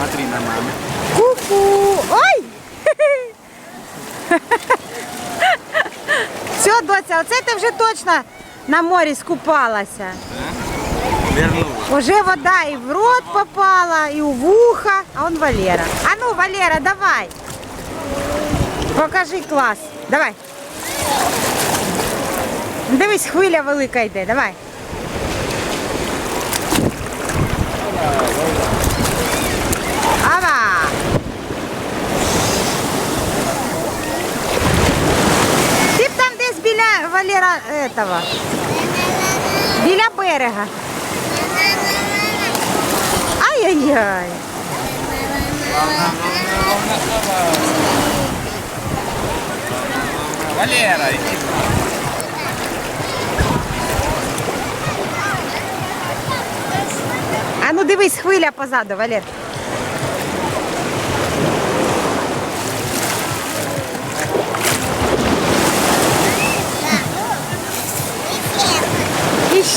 Смотри на маму. Ку-ку! Ой! Все, доця, оце ти вже точно на морі скупалася. Вернула. Уже вода і в рот попала, і у вуха. А он Валера. А ну, Валера, давай. Покажи клас. Давай. Дивись, хвиля велика йде. Давай. Валера этого. Біля берега. Ай-яй-яй. Валера, иди. А ну дивись, хвиля позаду, Валер.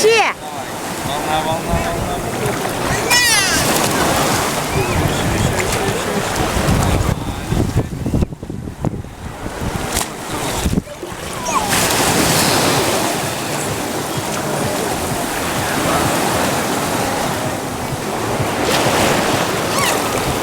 谢。